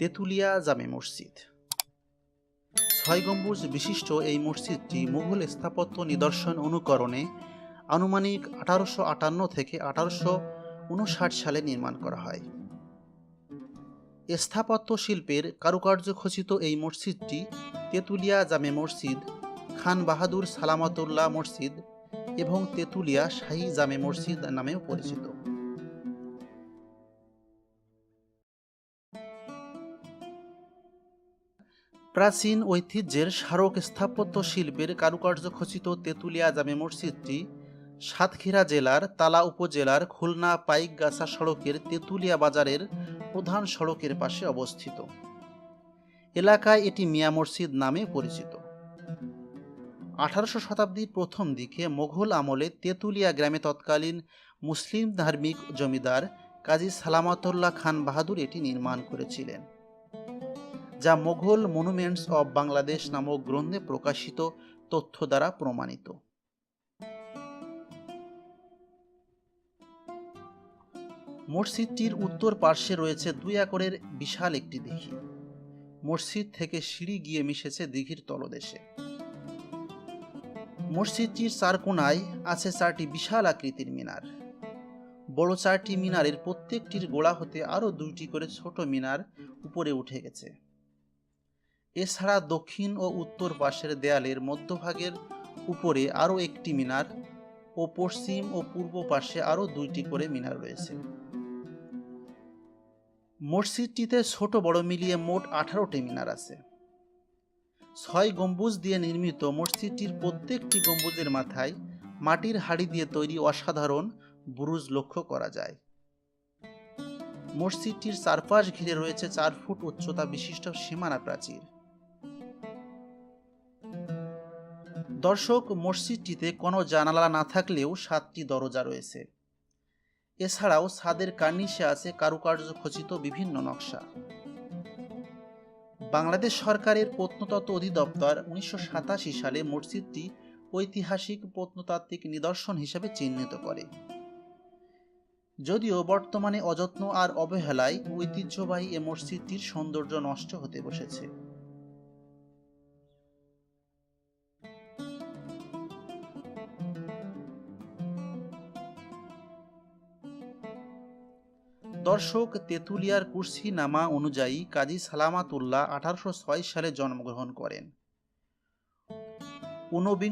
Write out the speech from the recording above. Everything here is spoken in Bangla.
তেঁতুলিয়া জামে মসজিদ। ছয় গম্বুজ বিশিষ্ট এই মসজিদটি মুঘল স্থাপত্য নিদর্শন অনুকরণে আনুমানিক আঠারোশো আটান্ন থেকে আঠারোশো উনষাট সালে নির্মাণ করা হয়। স্থাপত্য শিল্পের কারুকার্য খচিত এই মসজিদটি তেঁতুলিয়া জামে মসজিদ, খান বাহাদুর সালামতুল্লাহ মসজিদ এবং তেঁতুলিয়া শাহী জামে মসজিদ নামেও পরিচিত। প্রাচীন ঐতিহ্যের স্মারক স্থাপত্য শিল্পের কারুকার্য খচিত তেঁতুলিয়া জামে মসজিদটি সাতক্ষীরা জেলার তালা উপজেলার খুলনা পাইকগাছা সড়কের তেঁতুলিয়া বাজারের প্রধান সড়কের পাশে অবস্থিত। এলাকায় এটি মিয়া মসজিদ নামে পরিচিত। আঠারোশো শতাব্দীর প্রথম দিকে মোঘল আমলে তেঁতুলিয়া গ্রামে তৎকালীন মুসলিম ধার্মিক জমিদার কাজী সালামতুল্লাহ খান বাহাদুর এটি নির্মাণ করেছিলেন। যা মোঘল মনুমেন্টস অব বাংলাদেশ নামক গ্রন্থে প্রকাশিত তথ্য দ্বারা প্রমাণিত। মসজিদটির উত্তর পার্শ্বে রয়েছে দুই একরের বিশাল একটি দিঘি। মসজিদ থেকে সিঁড়ি গিয়ে মিশেছে দিঘির তলদেশে। মসজিদটির চার কোনায় আছে চারটি বিশাল আকৃতির মিনার। বড় চারটি মিনারের প্রত্যেকটির গোড়া হতে আরও দুইটি করে ছোট মিনার উপরে উঠে গেছে। এছাড়া দক্ষিণ ও উত্তর পাশের দেয়ালের মধ্যভাগের উপরে আরও একটি মিনার ও পশ্চিম ও পূর্ব পাশে আরও দুইটি করে মিনার রয়েছে। মসজিদটিতে ছোট বড় মিলিয়ে মোট আঠারোটি মিনার আছে। ছয় গম্বুজ দিয়ে নির্মিত মসজিদটির প্রত্যেকটি গম্বুজের মাথায় মাটির হাড়ি দিয়ে তৈরি অসাধারণ বুরুজ লক্ষ্য করা যায়। মসজিদটির চারপাশ ঘিরে রয়েছে চার ফুট উচ্চতা বিশিষ্ট সীমানা প্রাচীর। দর্শক মসজিদটিতে কোনো জানালা না থাকলেও সাতটি দরজা রয়েছে। এছাড়াও ছাদের কার্নিশে আছে কারুকার্য খচিত বিভিন্ন নকশা। বাংলাদেশ সরকারের প্রত্নতত্ত্ব অধিদপ্তর উনিশশো সাতাশি সালে মসজিদটি ঐতিহাসিক প্রত্নতাত্ত্বিক নিদর্শন হিসেবে চিহ্নিত করে। যদিও বর্তমানে অযত্ন আর অবহেলায় ঐতিহ্যবাহী এ মসজিদটির সৌন্দর্য নষ্ট হতে বসেছে। দর্শক তেঁতুলিয়ার কুর্সি নামা অনুযায়ী কাজী সালামাতুল্লাহ আঠারোশো ছয় সালে জন্মগ্রহণ করেন। ঊনবিংশ